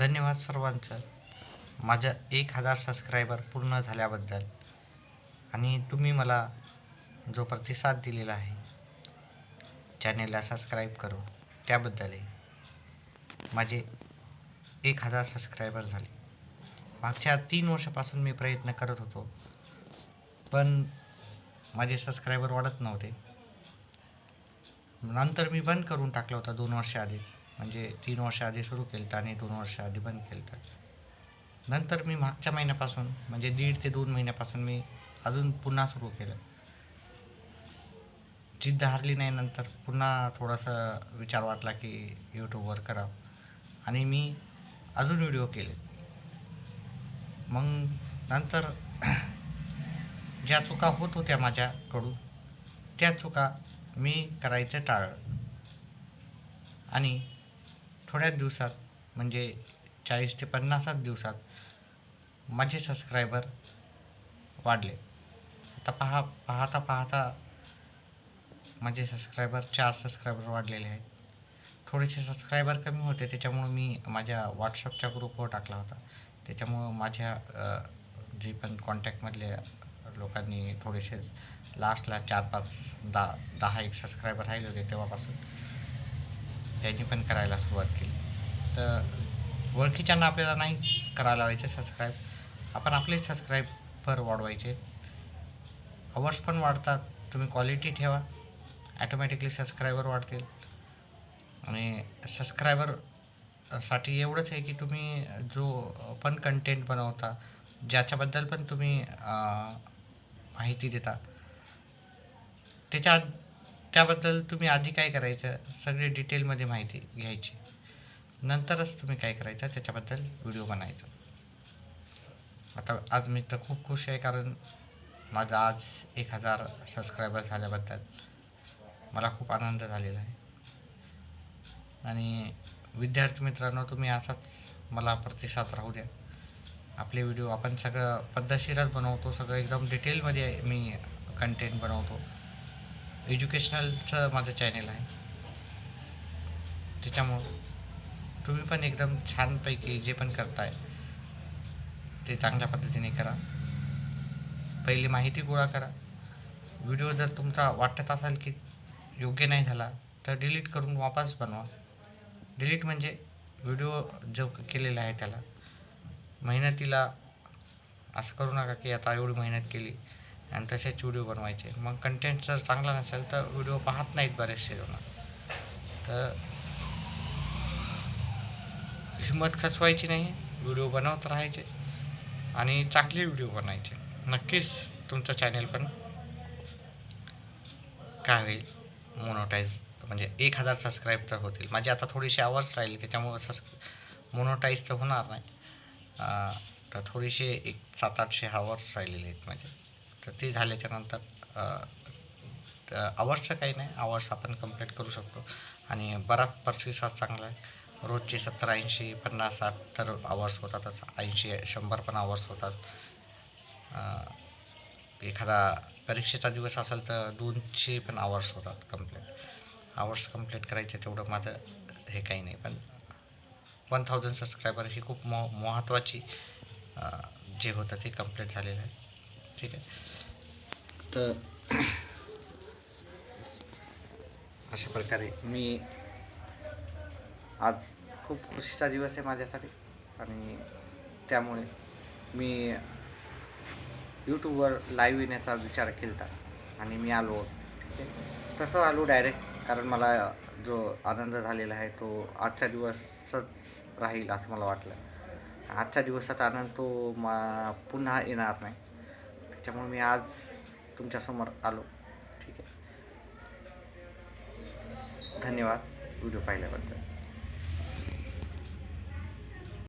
धन्यवाद सर्वांचं. माझं एक हजार सबस्क्रायबर पूर्ण झाल्याबद्दल. आणि तुम्ही मला जो प्रतिसाद दिलेला आहे चॅनेलला सबस्क्राईब करू. त्याबद्दलही माझे एक हजार सबस्क्रायबर झाले. मागच्या तीन वर्षापासून मी प्रयत्न करत होतो. पण माझे सबस्क्रायबर वाढत नव्हते. नंतर मी बंद करून टाकलं होतं दोन वर्ष आधीच म्हणजे तीन वर्ष आधी सुरू केलं आणि दोन वर्ष आधी बंद केलं नंतर मी मागच्या महिन्यापासून म्हणजे दीड ते दोन महिन्यापासून मी अजून पुन्हा सुरू केलं. जिद्द हारली नाही नंतर पुन्हा थोडासा विचार वाटला की यूट्यूबवर करावं आणि मी अजून व्हिडिओ केले. मग नंतर ज्या चुका होत होत्या माझ्याकडून त्या चुका मी करायचं टाळलं. आणि थोड्याच दिवसात म्हणजे चाळीस ते पन्नासच दिवसात माझे सबस्क्रायबर वाढले. आता पहा पाहता पाहता माझे सबस्क्रायबर चार सबस्क्रायबर वाढलेले आहेत. थोडेसे सबस्क्रायबर कमी होते त्याच्यामुळं मी माझ्या व्हॉट्सअपच्या ग्रुपवर टाकला होता. त्याच्यामुळं माझ्या जे पण कॉन्टॅक्टमधल्या लोकांनी थोडेसे लास्टला चार पाच दहा दहा एक सबस्क्रायबर राहिले होते तेव्हापासून. त्यांनी पण करायला सुरुवात केली. तर ओळखीच्यांना आपल्याला नाही करायला लावायचे सबस्क्राईब आपण आपले सबस्क्राईबर वाढवायचे. अवर्स पण वाढतात. तुम्ही क्वालिटी ठेवा. ॲटोमॅटिकली सबस्क्रायबर वाढतील. आणि सबस्क्रायबरसाठी एवढंच आहे की तुम्ही जो पण कंटेंट बनवता ज्याच्याबद्दल पण तुम्ही माहिती देता. त्याच्या त्याबद्दल तुम्ही आधी काय करायचं? सगळी डिटेलमध्ये माहिती घ्यायची. नंतरच तुम्ही काय करायचं? त्याच्याबद्दल व्हिडिओ बनायचा. आता आज मी तर खूप खुश आहे कारण माझा आज एक हजार सबस्क्रायबर झाल्याबद्दल मला खूप आनंद झालेला आहे. आणि विद्यार्थी मित्रांनो तुम्ही असाच मला प्रतिसाद राहू द्या. आपले व्हिडिओ आपण सगळं पद्धतशीरच बनवतो. सगळं एकदम डिटेलमध्ये मी कंटेंट बनवतो. एज्युकेशनलचं माझं चॅनेल आहे. त्याच्यामुळं तुम्ही पण एकदम छानपैकी जे पण करताय ते चांगल्या पद्धतीने करा. पहिली माहिती गोळा करा. व्हिडिओ जर तुमचा वाटत असेल की योग्य नाही झाला तर डिलीट करून वापस बनवा. डिलीट म्हणजे व्हिडिओ जो केलेला आहे त्याला. मेहनतीला असं करू नका की आता एवढी मेहनत केली. आणि तसेच व्हिडिओ बनवायचे. मग कंटेंट जर चांगला नसेल तर व्हिडिओ पाहत नाहीत बरेचसे जण. तर हिंमत खचवायची नाही. व्हिडिओ बनवत राहायचे आणि चांगले व्हिडिओ बनायचे. नक्कीच तुमचं चॅनेल पण काय होईल? मोनोटाईज म्हणजे एक हजार सबस्क्राईब तर होतील. माझे आता थोडीशी आवर्स राहिले त्याच्यामुळं सबस् मोनोटाईज तर होणार नाही. तर थोडीशी एक सात आठशे आवर्स राहिलेले आहेत माझे. तर ते झाल्याच्यानंतर आवर्सचं काही नाही आवर्स आपण कंप्लीट करू शकतो. आणि बराच प्रतिसाद चांगला आहे. रोजचे सत्तर ऐंशी पन्नास साठ तर आवर्स होतातच. ऐंशी शंभर पण आवर्स होतात. एखादा परीक्षेचा दिवस असेल तर दोनशे पण आवर्स होतात कंप्लीट आवर्स कंप्लीट करायचे तेवढं माझं हे काही नाही. पण वन थाउजंड सबस्क्रायबर ही खूप मो महत्त्वाची जे होतं ते कंप्लीट झालेलं आहे. ठीक आहे. तर अशा प्रकारे मी आज खूप खुशीचा दिवस आहे माझ्यासाठी आणि त्यामुळे मी यूट्यूबवर लाईव्ह येण्याचा विचार केला आणि मी आलो. ठीक आहे तसं आलो डायरेक्ट कारण मला जो आनंद झालेला आहे तो आजच्या दिवसच राहील असं मला वाटलं. आजच्या दिवसाचा आनंद तो मा पुन्हा येणार नाही. त्याच्यामुळे मी आज तुमच्यासमोर आलो. ठीक आहे. धन्यवाद. व्हिडिओ पाहिल्याबद्दल.